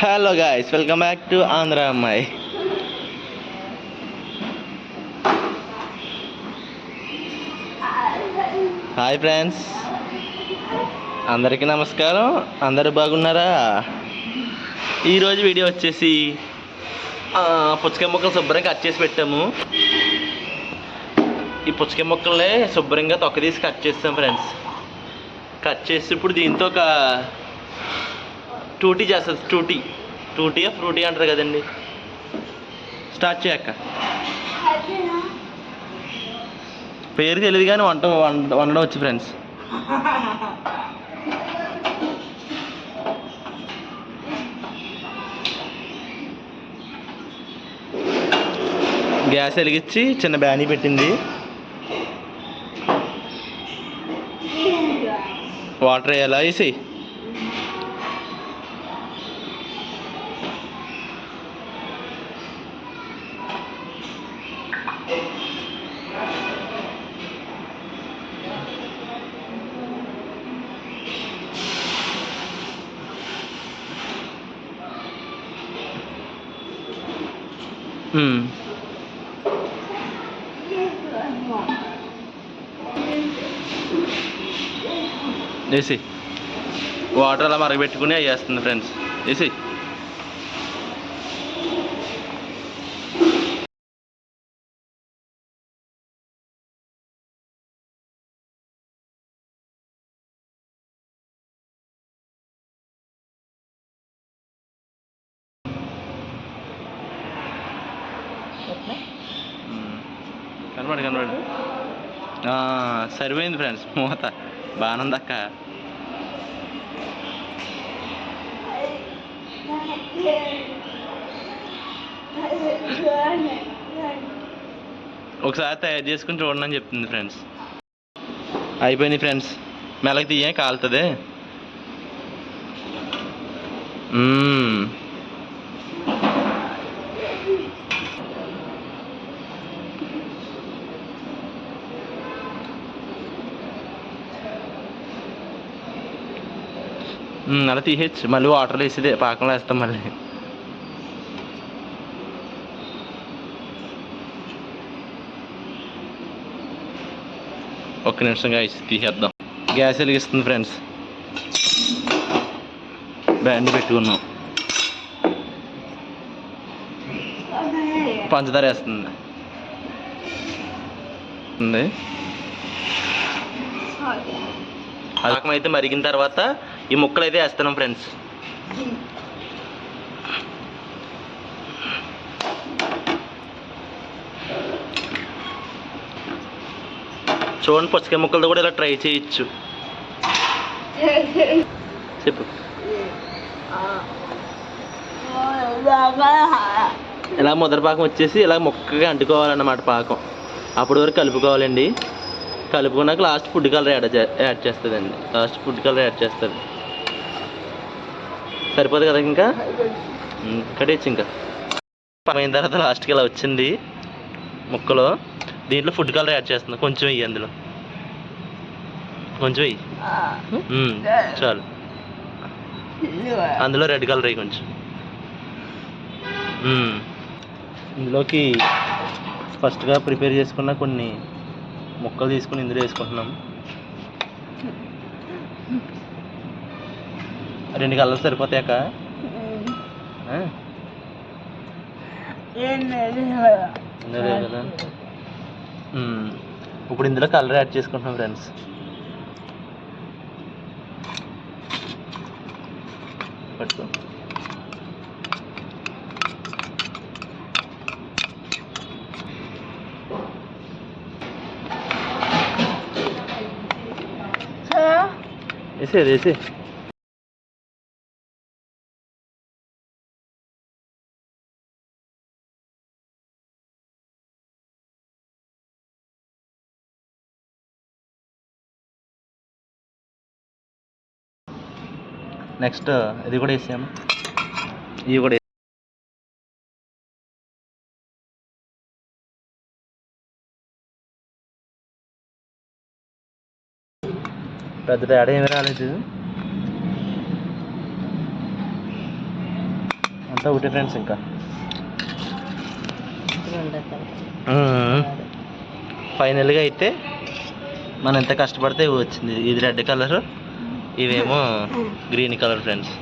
Hello guys welcome back to Andhra అమ్మాయి hi friends అందరికీ నమస్కారం. అందరు బాగున్నారా? ఈరోజు వీడియో వచ్చేసి పుచ్చకాయ మొక్కలు శుభ్రంగా కట్ చేసి పెట్టాము. ఈ పుచ్చకాయ ముక్కల్ని శుభ్రంగా తొక్క తీసి కట్ చేస్తాం ఫ్రెండ్స్ కట్ చేసి ఇప్పుడు దీంతో ఒక టూటీ చేస్తుంది టూటీ. టూటీయా ఫ్రూటీ అంటారు కదండి. స్టార్ట్ చేయక్క పేరు తెలియదు కానీ వంట వండ- వండడం వచ్చి ఫ్రెండ్స్. గ్యాస్ వెలిగించి చిన్న బ్యానీ పెట్టింది. వాటర్ వేయాలా వేసి వేసి వాటర్ అలా మరగబెట్టుకుని అవి వేస్తుంది ఫ్రెండ్స్. వేసి కనబడు కనబడు. సరిపోయింది ఫ్రెండ్స్. మూత. బాగానందక్క ఒకసారి తయారు చేసుకుని చూడండి అని చెప్తుంది ఫ్రెండ్స్. అయిపోయింది ఫ్రెండ్స్. మెలకి తీయ కాలుతుంది. అలా తీసేయచ్చు మళ్ళీ వాటర్లో వేసేదే పాకంలో వేస్తాం మళ్ళీ ఒక్క నిమిషం గాయస్ తీసేద్దాం గ్యాస్ వెలిగిస్తుంది ఫ్రెండ్స్ బ్యాండ్ పెట్టుకున్నాం పంచదార వేస్తుంది ఉంది పాకం అయితే మరిగిన తర్వాత ఈ ముక్కలు అయితే వేస్తున్నాం ఫ్రెండ్స్. చూడండి పుచ్చకాయ ముక్కలతో కూడా ఇలా ట్రై చేయొచ్చు. చెప్పు. ఇలా ముద్ర పాకం వచ్చేసి ఇలా ముక్కగా అంటుకోవాలన్నమాట పాకం. అప్పటి వరకు కలుపుకోవాలండి. కలుపుకున్నాక లాస్ట్ ఫుడ్ కలర్ యాడ్ చే- యాడ్ చేస్తుందండి. లాస్ట్ ఫుడ్ కలర్ యాడ్ చేస్తుంది. సరిపోదు కదా ఇంకా? ఉమ్, కట్టేయచ్చు ఇంకా. అయిన తర్వాత లాస్ట్కి ఇలా వచ్చింది ముక్కలో. దీంట్లో ఫుడ్ కలర్ యాడ్ చేస్తుంది కొంచెం వెయ్యి అందులో. కొంచెం వెయ్యి చాలు. అందులో రెడ్ కలర్ అయ్యి కొంచెం. ఇందులోకి ఫస్ట్గా ప్రిపేర్ చేసుకున్న కొన్ని ముక్కలు తీసుకుని ఇందులో వేసుకుంటున్నాం. రెండు కలర్స్ సరిపోతాయాక కదా. ఇప్పుడు ఇందులో కలర్ యాడ్ చేసుకుంటున్నాం ఫ్రెండ్స్. పట్టుకో. వేసే వేసే నెక్స్ట్ ఇది కూడా వేసాము ఇవి కూడా పెద్ద తేడా ఏమి రాలేదు. అంతా ఒకటే ఫ్రెండ్స్ ఇంకా. ఫైనల్గా అయితే మనం ఎంత కష్టపడితే వచ్చింది. ఇది రెడ్ కలర్ ఇవేమో గ్రీన్ కలర్ ఫ్రెండ్స్.